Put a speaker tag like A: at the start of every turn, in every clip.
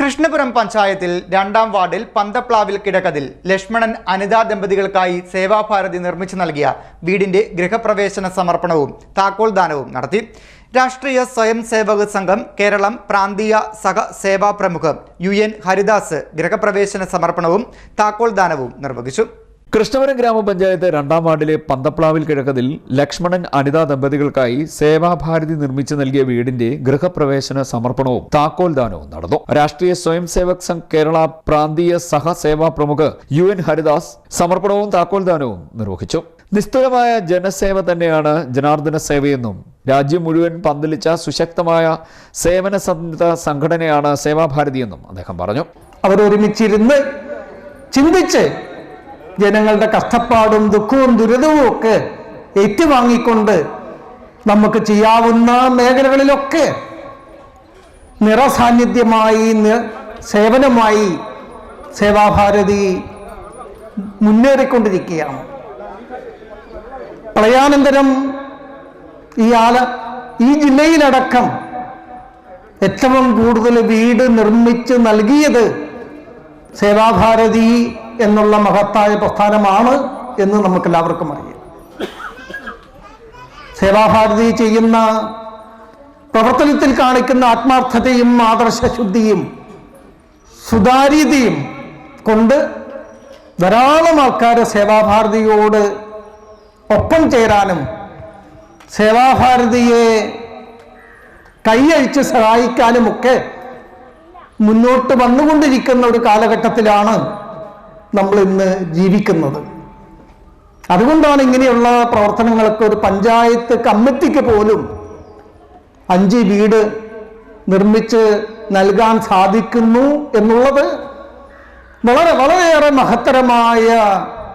A: കൃഷ്ണപുരം പഞ്ചായത്തിൽ രണ്ടാം വാർഡിൽ പന്തപ്ലാവിൽ കിടക്കതിൽ ലക്ഷ്മണൻ അനിത ദമ്പതികൾക്കായി സേവാഭാരതി നിർമ്മിച്ചു നൽകിയ വീടിന്റെ ഗൃഹപ്രവേശന സമർപ്പണവും താക്കോൽദാനവും നടത്തി. രാഷ്ട്രീയ സ്വയം സേവക സംഘം കേരളം പ്രാന്തീയ സഹ സേവാ പ്രമുഖ യു എൻ ഹരിദാസ് ഗൃഹപ്രവേശന സമർപ്പണവും താക്കോൽദാനവും നിർവഹിച്ചു.
B: കൃഷ്ണപുരം ഗ്രാമപഞ്ചായത്ത് രണ്ടാം വാർഡിലെ പന്തപ്ലാവിൽ കിഴക്കതിൽ ലക്ഷ്മണൻ അനിത ദമ്പതികൾക്കായി സേവാഭാരതി നിർമ്മിച്ചു നൽകിയ വീടിന്റെ ഗൃഹപ്രവേശന സമർപ്പണവും താക്കോൽദാനവും നടന്നു. രാഷ്ട്രീയ സ്വയം സേവക് സംഘ് കേരള പ്രാന്തീയ സഹസേവാ പ്രമുഖ യു എൻ ഹരിദാസ് സമർപ്പണവും താക്കോൽദാനവും നിർവഹിച്ചു. നിസ്തുലമായ ജനസേവ തന്നെയാണ് ജനാർദ്ദന സേവയെന്നും രാജ്യം മുഴുവൻ പന്തലിച്ച സുശക്തമായ സേവന സന്നദ്ധ സംഘടനയാണ് സേവാഭാരതിയെന്നും അദ്ദേഹം പറഞ്ഞു.
C: അവരൊരുമിച്ചിരുന്ന് ചിന്തിച്ച് ജനങ്ങളുടെ കഷ്ടപ്പാടും ദുഃഖവും ദുരിതവും ഒക്കെ ഏറ്റുവാങ്ങിക്കൊണ്ട് നമുക്ക് ചെയ്യാവുന്ന മേഖലകളിലൊക്കെ നിറസാന്നിധ്യമായി സേവനമായി സേവാഭാരതി മുന്നേറിക്കൊണ്ടിരിക്കുകയാണ്. പ്രളയാനന്തരം ഈ ആല ഈ ജില്ലയിലടക്കം ഏറ്റവും കൂടുതൽ വീട് നിർമ്മിച്ച് നൽകിയത് സേവാഭാരതി എന്നുള്ള മഹത്തായ പ്രസ്ഥാനമാണ് എന്ന് നമുക്ക് എല്ലാവർക്കും അറിയാം. സേവാഭാരതി ചെയ്യുന്ന പ്രവർത്തനത്തിൽ കാണിക്കുന്ന ആത്മാർത്ഥതയും ആദർശശുദ്ധിയും സുതാര്യതയും കൊണ്ട് ധാരാളം ആൾക്കാർ സേവാഭാരതിയോട് ഒപ്പം ചേരാനും സേവാഭാരതിയെ കൈയഴിച്ച് സഹായിക്കാനുമൊക്കെ മുന്നോട്ട് വന്നുകൊണ്ടിരിക്കുന്ന ഒരു കാലഘട്ടത്തിലാണ് നമ്മൾ ഇന്ന് ജീവിക്കുന്നത്. അതുകൊണ്ടാണ് ഇങ്ങനെയുള്ള പ്രവർത്തനങ്ങളൊക്കെ ഒരു പഞ്ചായത്ത് കമ്മിറ്റിക്ക് പോലും അഞ്ച് വീട് നിർമ്മിച്ച് നൽകാൻ സാധിക്കുന്നു എന്നുള്ളത് വളരെ വളരെയേറെ മഹത്തരമായ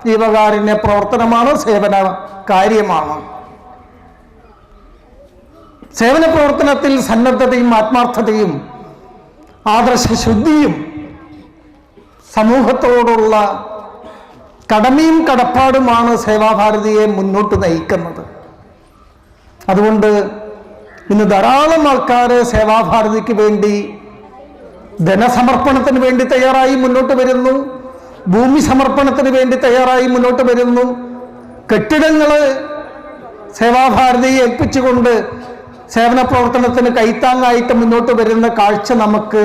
C: ജീവകാരുണ്യ പ്രവർത്തനമാണ് സേവന കാര്യമാണ്. സേവന പ്രവർത്തനത്തിൽ സന്നദ്ധതയും ആത്മാർത്ഥതയും ആദർശശുദ്ധിയും സമൂഹത്തോടുള്ള കടമയും കടപ്പാടുമാണ് സേവാഭാരതിയെ മുന്നോട്ട് നയിക്കുന്നത്. അതുകൊണ്ട് ഇന്ന് ധാരാളം ആൾക്കാർ സേവാഭാരതിക്ക് വേണ്ടി ധനസമർപ്പണത്തിന് വേണ്ടി തയ്യാറായി മുന്നോട്ട് വരുന്നു. ഭൂമി സമർപ്പണത്തിന് വേണ്ടി തയ്യാറായി മുന്നോട്ട് വരുന്നു. കെട്ടിടങ്ങൾ സേവാഭാരതിയെ ഏൽപ്പിച്ചുകൊണ്ട് സേവന പ്രവർത്തനത്തിന് കൈത്താങ്ങായിട്ട് മുന്നോട്ട് വരുന്ന കാഴ്ച നമുക്ക്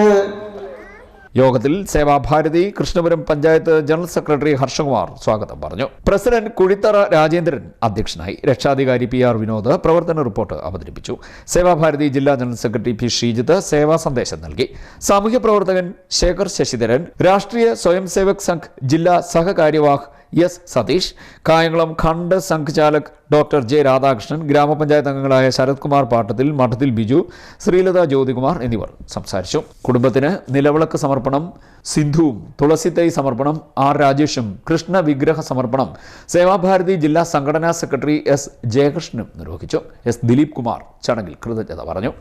B: യോഗത്തിൽ സേവാഭാരതി കൃഷ്ണപുരം പഞ്ചായത്ത് ജനറൽ സെക്രട്ടറി ഹർഷകുമാർ സ്വാഗതം പറഞ്ഞു. പ്രസിഡന്റ് കുഴിത്തറ രാജേന്ദ്രൻ അധ്യക്ഷനായി രക്ഷാധികാരി പി ആർ വിനോദ് പ്രവർത്തന റിപ്പോർട്ട് അവതരിപ്പിച്ചു. സേവാഭാരതി ജില്ലാ ജനറൽ സെക്രട്ടറി പി ശ്രീജിത്ത് സേവാ സന്ദേശം നൽകി. സാമൂഹ്യ പ്രവർത്തകൻ ശേഖർ ശശിധരൻ രാഷ്ട്രീയ സ്വയംസേവക് സംഘ് ജില്ലാ സഹകാര്യവാഹ് എസ് സതീഷ്. കായംകുളം ഖണ്ഡ് സംഘചാലക് ഡോക്ടർ ജെ രാധാകൃഷ്ണൻ ഗ്രാമപഞ്ചായത്ത് അംഗങ്ങളായ ശരത് കുമാർ പാട്ടത്തിൽ മഠത്തിൽ ബിജു ശ്രീലത ജ്യോതികുമാർ എന്നിവർ സംസാരിച്ചു. കുടുംബത്തിന് നിലവിളക്ക് സമർപ്പണം സിന്ധുവും തുളസിത്തൈ സമർപ്പണം ആർ രാജേഷും കൃഷ്ണ വിഗ്രഹ സമർപ്പണം സേവാഭാരതി ജില്ലാ സംഘടനാ സെക്രട്ടറി എസ് ജയകൃഷ്ണനും നിർവഹിച്ചു. എസ് ദിലീപ് കുമാർ ചടങ്ങിൽ കൃതജ്ഞത പറഞ്ഞു.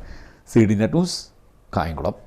B: C D net news Kayamkulam.